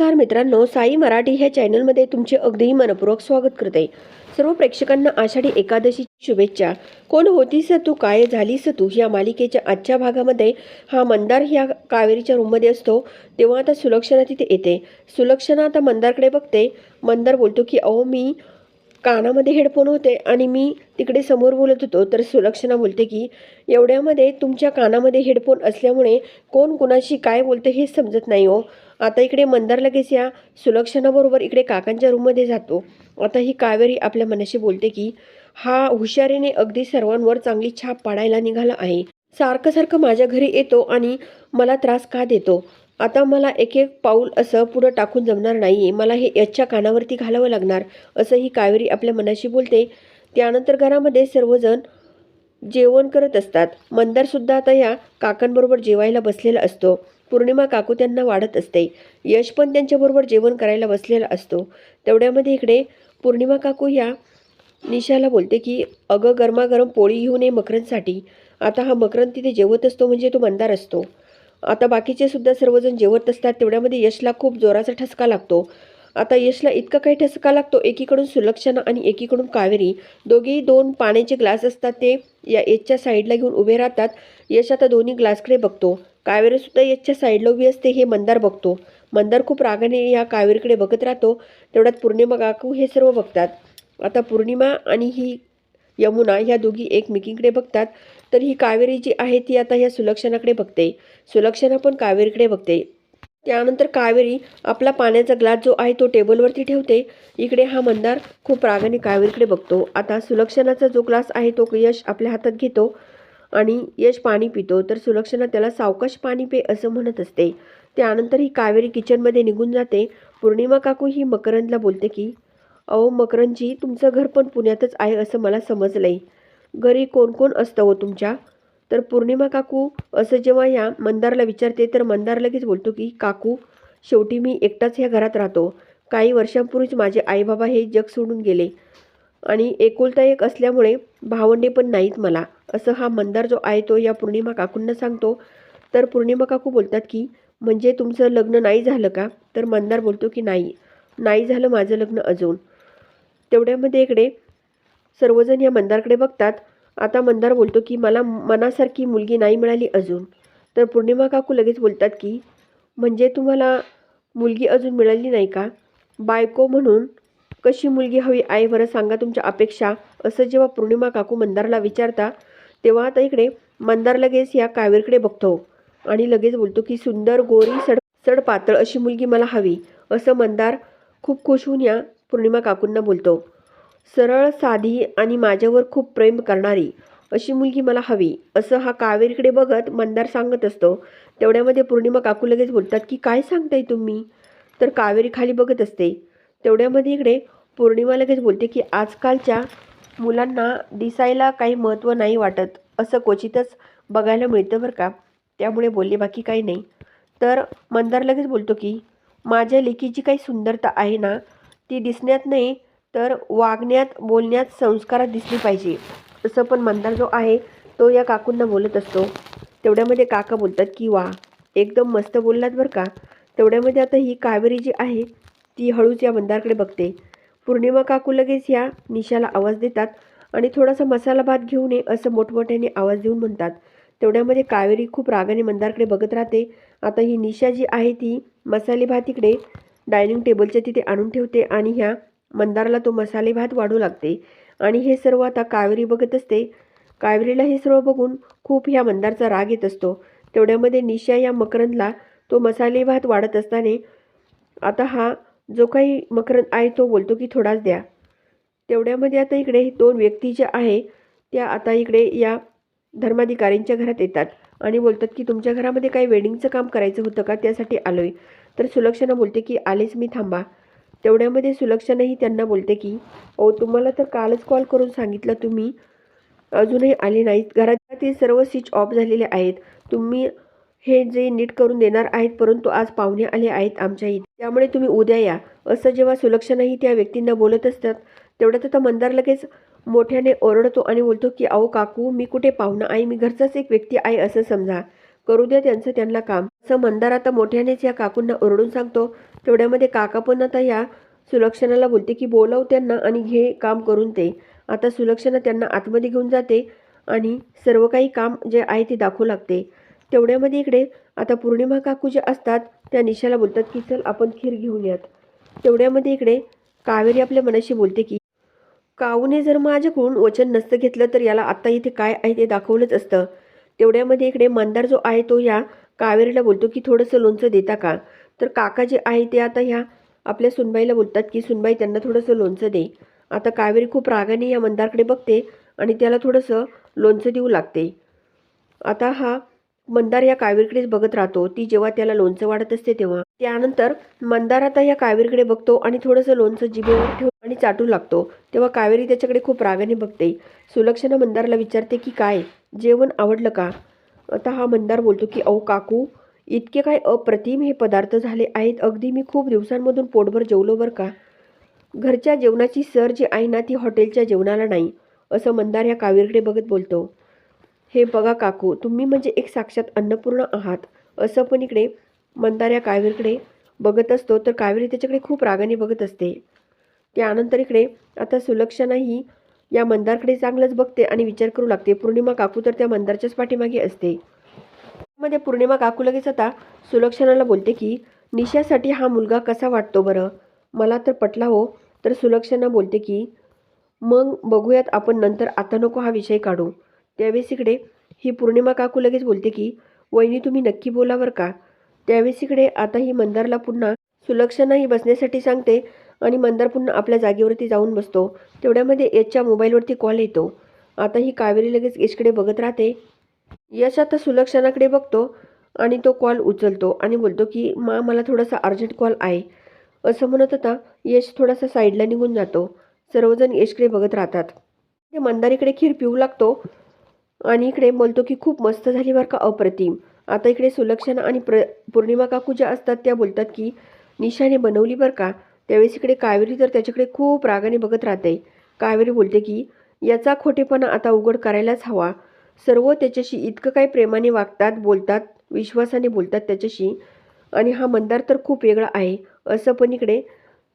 नमस्कार मित्रांनो साई मराठी ह्या चॅनलमध्ये तुमचे अगदी मनपूर्वक स्वागत करते. सर्व प्रेक्षकांना आषाढी एकादशी शुभेच्छा. कोण होतीस तू काय झालीस तू या मालिकेच्या आजच्या भागामध्ये हा मंदार ह्या कावेरीच्या रूममध्ये असतो. तेव्हा आता सुलक्षणा तिथे येते. सुलक्षणा आता मंदारकडे बघते. मंदार बोलतो की अहो मी कानामध्ये हेडफोन होते आणि मी तिकडे समोर बोलत होतो. तर सुलक्षणा बोलते की एवढ्यामध्ये तुमच्या कानामध्ये हेडफोन असल्यामुळे कोण कुणाशी काय बोलते हे समजत नाही हो. आता इकडे मंदार लगेच या सुलक्षणाबरोबर इकडे काकांच्या रूममध्ये जातो. आता ही कावेरी आपल्या मनाशी बोलते की हा हुशारीने अगदी सर्वांवर चांगली छाप पाडायला निघाला आहे. सारखं सारखं माझ्या घरी येतो आणि मला त्रास का देतो? आता मला एक एक पाऊल असं पुढं टाकून जमणार नाही मला हे याच्या कानावरती घालावं लागणार असं ही कावेरी आपल्या मनाशी बोलते. त्यानंतर घरामध्ये सर्वजण जेवण करत असतात. मंदारसुद्धा आता या काकांबरोबर जेवायला बसलेला असतो. पौर्णिमा काकू त्यांना वाढत असते. यश पण त्यांच्याबरोबर जेवण करायला बसलेला असतो. तेवढ्यामध्ये इकडे पौर्णिमा काकू ह्या निशाला बोलते की अगं गरमागरम पोळी घेऊन ये मकरंदसाठी. आता हा मकरंद तिथे जेवत असतो म्हणजे तो मंदार असतो. आता बाकीचे सुद्धा सर्वजण जेवत असतात. तेवढ्यामध्ये यशला खूप जोराचा ठसका लागतो. आता यशला इतका काही ठसका लागतो एकीकडून सुलक्षणा आणि एकीकडून कावेरी. दोघेही दोन पाण्याचे ग्लास असतात ते या यशच्या साईडला घेऊन उभे राहतात. यश आता दोन्ही ग्लासकडे बघतो. कावेरीसुद्धा यशच्या साईडला उभी असते हे मंदार बघतो. मंदार खूप रागाने या कावेरीकडे बघत राहतो. तेवढ्यात पौर्णिमा काकू हे सर्व बघतात. आता पौर्णिमा आणि ही यमुना ह्या दोघी एकमेकींकडे बघतात. तर ही कावेरी जी आहे ती आता ह्या सुलक्षणाकडे बघते. सुलक्षणा पण कावेरीकडे बघते. त्यानंतर कावेरी आपला पाण्याचा ग्लास जो आहे तो टेबलवरती ठेवते. इकडे हा मंदार खूप रागाने कावेरीकडे बघतो. आता सुलक्षणाचा जो ग्लास आहे तो यश आपल्या हातात घेतो आणि यश पाणी पितो. तर सुलक्षणा त्याला सावकाश पाणी पे असं म्हणत असते. त्यानंतर ही कावेरी किचनमध्ये निघून जाते. पौर्णिमा काकू ही मकरंदला बोलते की अहो मकरंदजी तुमचं घर पण पुण्यातच आहे असं मला समजलंय. घरी कोण कोण असतं हो तुमच्या? तर पौर्णिमा काकू असं जेव्हा ह्या मंदारला विचारते तर मंदार लगेच बोलतो की काकू शेवटी मी एकटाच ह्या घरात राहतो. काही वर्षांपूर्वीच माझे आईबाबा हे जग सोडून गेले आणि एकुलता एक असल्यामुळे भावंडे पण नाहीत मला असं हा मंदार जो आहे तो या पौर्णिमा काकूंना सांगतो. तर पौर्णिमा काकू बोलतात की म्हणजे तुमचं लग्न नाही झालं का? तर मंदार बोलतो की नाही. नाही झालं माझं लग्न अजून. तेवढ्यामध्ये इकडे सर्वजण या मंदारकडे बघतात. आता मंदार बोलतो की मला मनासारखी मुलगी नाही मिळाली अजून. तर पूर्णिमा काकू लगेच बोलतात की म्हणजे तुम्हाला मुलगी अजून मिळाली नाही का? बायको म्हणून कशी मुलगी हवी आहे बरं सांगा तुमच्या अपेक्षा. असं जेव्हा पौर्णिमा काकू मंदारला विचारता तेव्हा आता इकडे मंदार लगेच या कावेरकडे बघतो आणि लगेच बोलतो की सुंदर गोरी सड सड पातळ अशी मुलगी मला हवी. असं मंदार खूप खुश होऊन या पौर्णिमा काकूंना बोलतो. सरळ साधी आणि माझ्यावर खूप प्रेम करणारी अशी मुलगी मला हवी. असं हा कावेरीकडे बघत मंदार सांगत असतो. तेवढ्यामध्ये पौर्णिमा काकू लगेच बोलतात की काय सांगताय तुम्ही? तर कावेरी खाली बघत असते. तेवढ्यामध्ये इकडे पौर्णिमा लगेच बोलते की आजकालच्या मुलांना दिसायला काही महत्त्व नाही वाटत. असं क्वचितच बघायला मिळतं बरं का. त्यामुळे बोलले बाकी काही नाही. तर मंदार लगेच बोलतो की माझ्या लेकीची काही सुंदरता आहे ना? ती दिसण्यात नाही तर वागण्यात बोलण्यात संस्कारात दिसली पाहिजे. असं पण मंदार जो आहे तो या काकूंना बोलत असतो. तेवढ्यामध्ये काका बोलतात की वा एकदम मस्त बोललात बरं का. तेवढ्यामध्ये आता ही कावेरी जी आहे ती हळूच या मंदारकडे बघते. पौर्णिमा काकू लगेच या निशाला आवाज देतात आणि थोडासा मसाला भात घेऊन ये असं मोठमोठ्याने आवाज देऊन म्हणतात. तेवढ्यामध्ये कावेरी खूप रागाने मंदारकडे बघत राहते. आता ही निशा जी आहे ती मसाले भात इकडे डायनिंग टेबलच्या तिथे आणून ठेवते आणि ह्या मंदारला तो मसाले भात वाढू लागते. आणि हे सर्व आता कावेरी बघत असते. कावेरीला हे सर्व बघून खूप ह्या मंदारचा राग येत असतो. तेवढ्यामध्ये निशा या मकरंदला तो मसाले भात वाढत असताना आता हा जो काही मकरंद आहे तो बोलतो की थोडाच द्या. तेवढ्यामध्ये आता इकडे दोन व्यक्ती ज्या आहे त्या आता इकडे या धर्माधिकाऱ्यांच्या घरात येतात आणि बोलतात की तुमच्या घरामध्ये काही वेडिंगचं काम करायचं होतं का? त्यासाठी आलो आहे तर सुलक्षणा बोलते की आलेच मी थांबा. तेवढ्यामध्ये सुलक्षणाही त्यांना बोलते की ओ तुम्हाला तर कालच कॉल करून सांगितलं तुम्ही. अजूनही आले नाहीत. घरातील सर्व स्विच ऑफ झालेले आहेत. तुम्ही हे जे नीट करून देणार आहेत परंतु आज पाहुणे आले आहेत आमच्या इथे. त्यामुळे तुम्ही उद्या या. असं जेव्हा सुलक्षणाही त्या व्यक्तींना बोलत असतात तेवढ्यात आता मंदार लगेच मोठ्याने ओरडतो आणि बोलतो की अहो काकू मी कुठे पाहुणा आहे? मी घरचाच एक व्यक्ती आहे असं समजा. करू द्या त्यांचं त्यांना काम. असं मंदार आता मोठ्यानेच या काकूंना ओरडून सांगतो. तेवढ्यामध्ये काका पण आता या सुलक्षणाला बोलते की बोलाव त्यांना आणि घे काम करून ते आता सुलक्षणा त्यांना आतमध्ये घेऊन जाते आणि सर्व काही काम जे आहे ते दाखवू लागते. तेवढ्यामध्ये इकडे आता पौर्णिमा काकू जे असतात त्या निशाला बोलतात की चल आपण खीर घेऊन यात. तेवढ्यामध्ये इकडे कावेरी आपल्या मनाशी बोलते की काऊने जर माझ्याकडून वचन नसतं घेतलं तर याला आत्ता इथे काय आहे ते दाखवलंच असतं. तेवढ्यामध्ये इकडे मंदार जो आहे तो ह्या कावेरीला बोलतो की थोडंसं लोणचं देता का? तर काका जे आहे ते आता ह्या आपल्या सुनबाईला बोलतात की सुनबाई त्यांना थोडंसं लोणचं दे. आता कावेरी खूप रागाने या मंदारकडे बघते आणि त्याला थोडंसं लोणचं देऊ लागते. आता हा मंदार या कावेरीकडेच बघत राहतो. ती जेव्हा त्याला लोणचं वाढत असते तेव्हा. त्यानंतर मंदार आता या कावेरीकडे बघतो आणि थोडंसं लोणचं जिभेवर ठेवून आणि चाटू लागतो. तेव्हा कावेरी त्याच्याकडे खूप रागाने बघते. सुलक्षणा मंदारला विचारते की काय? जेवण आवडलं का? आता हा मंदार बोलतो की अहो काकू इतके काय अप्रतिम हे पदार्थ झाले आहेत. अगदी मी खूप दिवसांमधून पोटभर जेवलो बरं का? घरच्या जेवणाची सर जी आहे ना ती हॉटेलच्या जेवणाला नाही असं मंदार या कावेरीकडे बघत बोलतो. हे बघा काकू तुम्ही म्हणजे एक साक्षात अन्नपूर्ण आहात असं पण इकडे मंदार या कावीरकडे बघत असतो. तर कावेरी त्याच्याकडे खूप रागाने बघत असते. त्यानंतर इकडे आता सुलक्षणा ही या मंदारकडे चांगलंच बघते आणि विचार करू लागते. पौर्णिमा काकू तर त्या मंदारच्याच पाठीमागे असते. मध्ये पौर्णिमा काकू लगेच आता सुलक्षणाला बोलते की निशासाठी हा मुलगा कसा वाटतो बरं? मला तर पटला हो. तर सुलक्षणा बोलते की मग बघूयात आपण नंतर आता नको हा विषय काढू. त्यावेळेस इकडे ही पौर्णिमा काकू लगेच बोलते की वहिनी तुम्ही नक्की बोला बरं का? त्यावेळेस इकडे आता ही मंदारला पुन्हा सुलक्षणाही बसण्यासाठी सांगते आणि मंदार पुन्हा आपल्या जागेवरती जाऊन बसतो. तेवढ्यामध्ये यशच्या मोबाईलवरती कॉल येतो. आता ही कावेरी लगेच यशकडे बघत राहते. यश आता सुलक्षणाकडे बघतो आणि तो कॉल उचलतो आणि बोलतो की मा मला थोडासा अर्जंट कॉल आहे. असं म्हणत होता. यश थोडासा साईडला निघून जातो. सर्वजण यशकडे बघत राहतात. ते मंदारीकडे खीर पिऊ लागतो आणि इकडे बोलतो की खूप मस्त झाली बरं का अप्रतिम. आता इकडे सुलक्षणा आणि प्र पौर्णिमा काकू ज्या असतात त्या बोलतात की निशाने बनवली बरं का? त्यावेळेस इकडे कावेरी तर त्याच्याकडे खूप रागाने बघत राहते. कावेरी बोलते की याचा खोटेपणा आता उघड करायलाच हवा. सर्व त्याच्याशी इतकं काही प्रेमाने वागतात बोलतात विश्वासाने बोलतात त्याच्याशी. आणि हा मंदार तर खूप वेगळा आहे. असं पण इकडे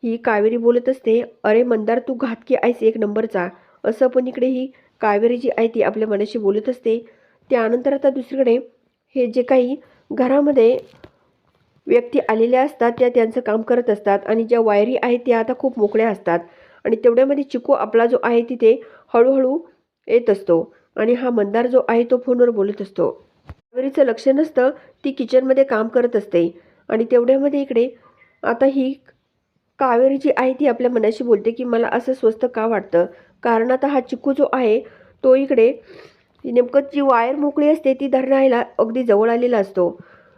ही कावेरी बोलत असते अरे मंदार तू घातकी आहेस एक नंबरचा. असं पण इकडे ही कावेरी जी आहे ती आपल्या मनाशी बोलत असते. त्यानंतर आता दुसरीकडे हे जे काही घरामध्ये व्यक्ती आलेल्या असतात त्या त्यांचं काम करत असतात आणि ज्या वायरी आहेत त्या आता खूप मोकळ्या असतात. आणि तेवढ्यामध्ये चिकू आपला जो आहे तिथे हळूहळू येत असतो आणि हा मंदार जो आहे तो फोनवर बोलत असतो. कावेरीचं लक्ष नसतं ती किचनमध्ये काम करत असते. आणि तेवढ्यामध्ये इकडे आता ही कावेरी जी आहे ती आपल्या मनाशी बोलते की मला असं स्वस्त का वाटतं? कारण आता हा चिकू जो आहे तो इकडे नेमकं जी वायर मोकळी असते ती धरणायला अगदी जवळ आलेला असतो.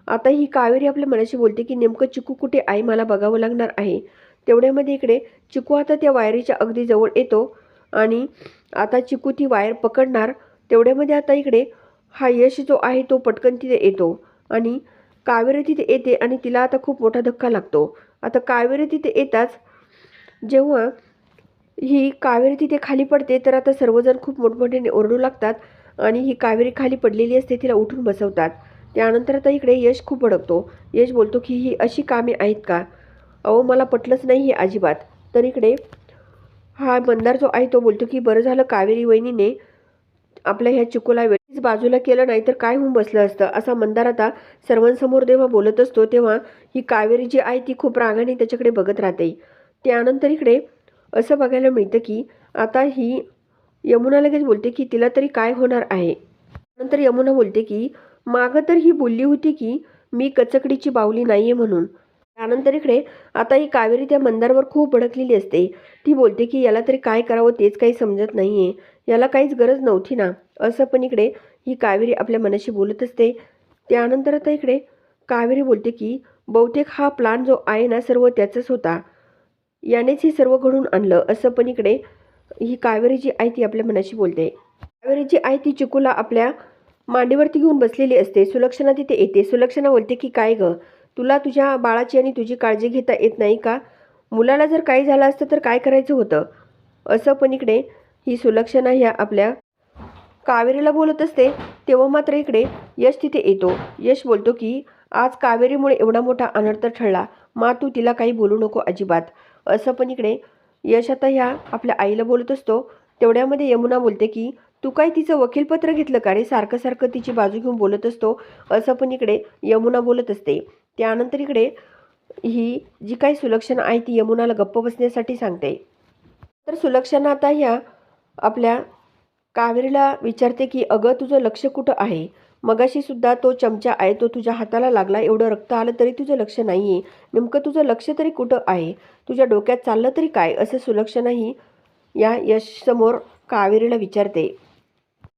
आता ही कावेरी आपल्या मनाशी बोलते की नेमकं चिकू कुठे आहे? मला बघावं लागणार आहे. तेवढ्यामध्ये इकडे चिकू आता त्या वायरीच्या अगदी जवळ येतो आणि आता चिकू ती वायर पकडणार. तेवढ्यामध्ये आता इकडे हा यश जो आहे तो पटकन तिथे येतो आणि कावेरी तिथे येते आणि तिला आता खूप मोठा धक्का लागतो. आता कावेरी तिथे येताच जेव्हा ही कावेरी तिथे खाली पडते तर आता सर्वजण खूप मोठमोठ्याने ओरडू लागतात आणि ही कावेरी खाली पडलेली असते तिला उठून बसवतात. त्यानंतर आता इकडे यश खूप भडकतो. यश बोलतो की ही अशी कामे आहेत का? अहो मला पटलंच नाही हे अजिबात. तर इकडे हा मंदार जो आहे तो बोलतो की बरं झालं कावेरी वहिनीने आपल्या ह्या चिकूला वेळीच बाजूला केलं नाही तर काय होऊन बसलं असतं? असा मंदार आता सर्वांसमोर जेव्हा बोलत असतो तेव्हा ही कावेरी जी आहे ती खूप रागाने त्याच्याकडे बघत राहते. त्यानंतर इकडे असं बघायला मिळतं की आता ही यमुना लगेच बोलते की तिला तरी काय होणार आहे? नंतर यमुना बोलते की मागं तर ही बोलली होती की मी कचकडीची बावली नाही आहे म्हणून. त्यानंतर इकडे आता ही कावेरी त्या मंदारवर खूप भडकलेली असते. ती बोलते की याला तरी काय करावं तेच काही समजत नाही आहे याला काहीच गरज नव्हती ना. असं पण इकडे ही कावेरी आपल्या मनाशी बोलत असते. त्यानंतर आता इकडे कावेरी बोलते की बहुतेक हा प्लान जो आहे ना सर्व त्याचाच होता. यानेच हे सर्व घडून आणलं. असं पण इकडे ही कावेरी जी आहे ती आपल्या मनाशी बोलते. कावेरी जी आहे ती चिकूला आपल्या मांडीवरती घेऊन बसलेली असते. सुलक्षणा तिथे येते. सुलक्षणा बोलते की काय गं? तुला तुझ्या बाळाची आणि तुझी काळजी घेता येत नाही का? मुलाला जर काही झालं असतं तर काय करायचं होतं? असं पण इकडे ही सुलक्षणा ह्या आपल्या कावेरीला बोलत असते. तेव्हा मात्र इकडे यश तिथे येतो. यश बोलतो की आज कावेरीमुळे एवढा मोठा अनर्थ ठरला मा तू तिला काही बोलू नको अजिबात. असं पण इकडे यश आता ह्या आपल्या आईला बोलत असतो. तेवढ्यामध्ये यमुना बोलते की तू काय तिचं वकीलपत्र घेतलं का रे? सारखं सारखं तिची बाजू घेऊन बोलत असतो. असं पण इकडे यमुना बोलत असते. त्यानंतर इकडे ही जी काही सुलक्षणा आहे ती यमुनाला गप्प बसण्यासाठी सांगते. तर सुलक्षणा आता ह्या आपल्या कावेरीला विचारते की अगं तुझं लक्ष कुठं आहे? मगाशी सुद्धा तो चमचा आहे तो तुझ्या हाताला लागला. एवढं रक्त आलं तरी तुझं लक्ष नाही आहे नेमकं तुझं लक्ष तरी कुठं आहे? तुझ्या डोक्यात चाललं तरी काय? असं सुलक्षणाही या यशसमोर कावेरीला विचारते.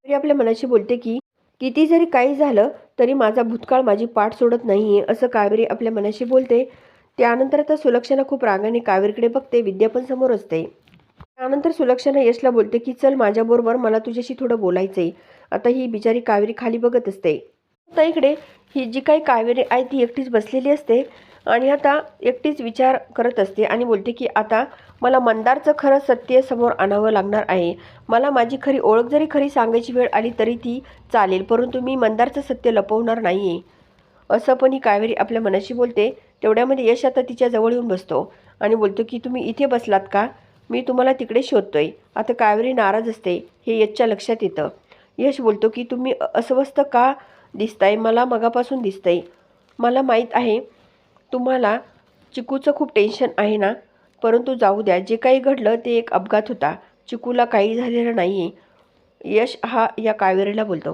स्त्री आपल्या मनाशी बोलते की किती जरी काही झालं तरी माझा भूतकाळ माझी पाठ सोडत नाही आहे असं कावेरी आपल्या मनाशी बोलते. त्यानंतर आता सुलक्षणा खूप रागाने कावेरीकडे बघते विद्या पण समोर असते. त्यानंतर सुलक्षणा यशला बोलते की चल माझ्याबरोबर मला तुझ्याशी थोडं बोलायचं आहे आता ही बिचारी कावेरी खाली बघत असते. आता इकडे ही जी काही कावेरी आहे ती एकटीच बसलेली असते. आणि आता एकटीच विचार करत असते आणि बोलते की आता मला मंदारचं खरं सत्य समोर आणावं लागणार आहे. मला माझी खरी ओळख जरी खरी सांगायची वेळ आली तरी ती चालेल परंतु मी मंदारचं सत्य लपवणार नाही आहे असं पण ही कावेरी आपल्या मनाशी बोलते. तेवढ्यामध्ये यश आता तिच्या जवळ येऊन बसतो आणि बोलतो की तुम्ही इथे बसलात का? मी तुम्हाला तिकडे शोधतोय. आता कावेरी नाराज असते. हे यशच्या लक्षात येतं. यश बोलतो की तुम्ही अस्वस्थ का दिसताय? मला मगापासून दिसतंय. मला माहीत आहे तुम्हाला चिकूचं खूप टेन्शन आहे ना? परंतु जाऊ द्या जे काही घडलं ते एक अपघात होता. चिकूला काही झालेलं नाही आहे यश हा या कावेरीला बोलतो.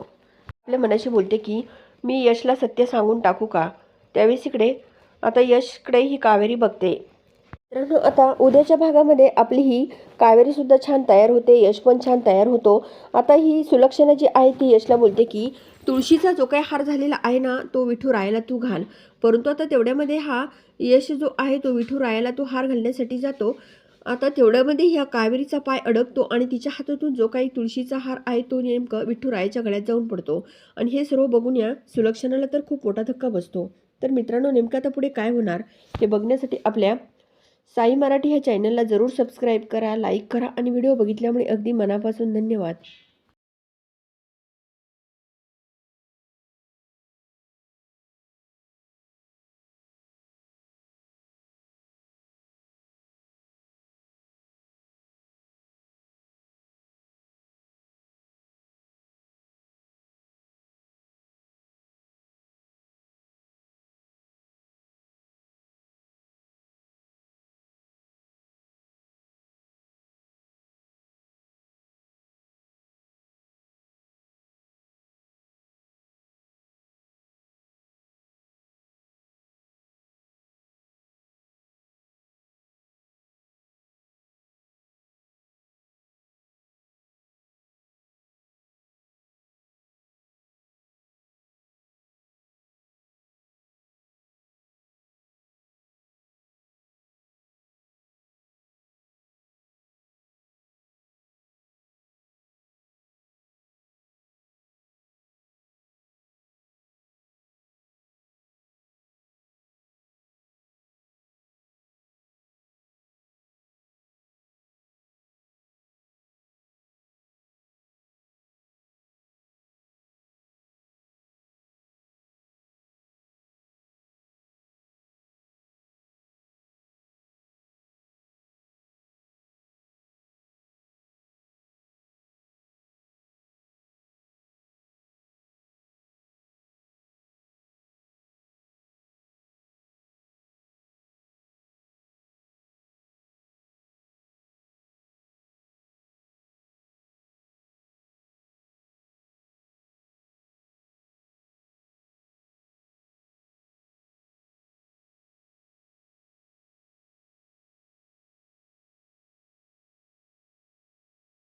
आपल्या मनाशी बोलते की मी यशला सत्य सांगून टाकू का? त्यावेळेस इकडे आता यशकडे ही कावेरी बघते. मित्रांनो आता उद्याच्या भागामध्ये आपली ही कावेरीसुद्धा छान तयार होते यश पण छान तयार होतो. आता ही सुलक्षणा जी आहे ती यशला बोलते की तुळशीचा जो काही हार झालेला आहे ना तो विठू रायाला तू घाल. परंतु आता तेवढ्यामध्ये हा यश जो आहे तो विठू रायाला तो हार घालण्यासाठी जातो. आता तेवढ्यामध्ये ह्या कावेरीचा पाय अडकतो आणि तिच्या हातातून जो काही तुळशीचा हार आहे तो नेमकं विठू रायाच्या गळ्यात जाऊन पडतो. आणि हे सर्व बघून या सुलक्षणाला तर खूप मोठा धक्का बसतो. तर मित्रांनो नेमकं आता पुढे काय होणार हे बघण्यासाठी आपल्या साई मराठी ह्या चॅनलला जरूर सबस्क्राईब करा लाईक करा आणि व्हिडिओ बघितल्यामुळे अगदी मनापासून धन्यवाद.